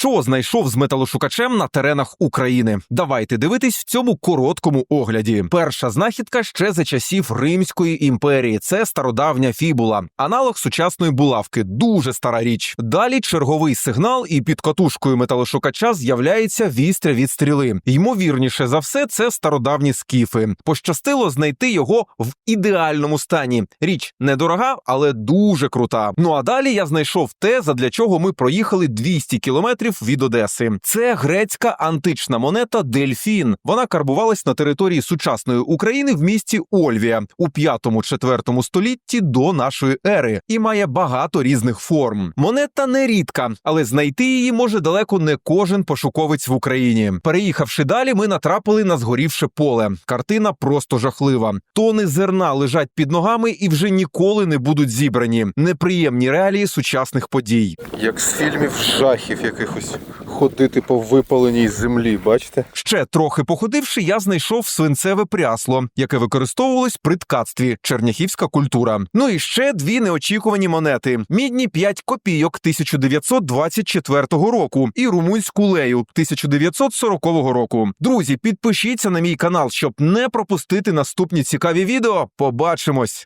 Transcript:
що знайшов з металошукачем на теренах України. Давайте дивитись в цьому короткому огляді. Перша знахідка ще за часів Римської імперії. Це стародавня фібула, аналог сучасної булавки. Дуже стара річ. Далі черговий сигнал, і під катушкою металошукача з'являється вістря від стріли. Ймовірніше за все, це стародавні скіфи. Пощастило знайти його в ідеальному стані. Річ недорога, але дуже крута. Ну а далі я знайшов те, задля чого ми проїхали 200 кілометрів від Одеси. Це грецька антична монета Дельфін. Вона карбувалась на території сучасної України в місті Ольвія у 5-4 столітті до нашої ери і має багато різних форм. Монета не рідка, але знайти її може далеко не кожен пошуковець в Україні. Переїхавши далі, ми натрапили на згорівше поле. Картина просто жахлива. Тони зерна лежать під ногами і вже ніколи не будуть зібрані. Неприємні реалії сучасних подій. Як з фільмів жахів якихось ходити по випаленій землі, бачите? Ще трохи походивши, я знайшов свинцеве прясло, яке використовувалось при ткацтві черняхівська культура. Ну і ще дві неочікувані монети: мідні 5 копійок 1924 року і румунську лею 1940 року. Друзі, підпишіться на мій канал, щоб не пропустити наступні цікаві відео. Побачимось!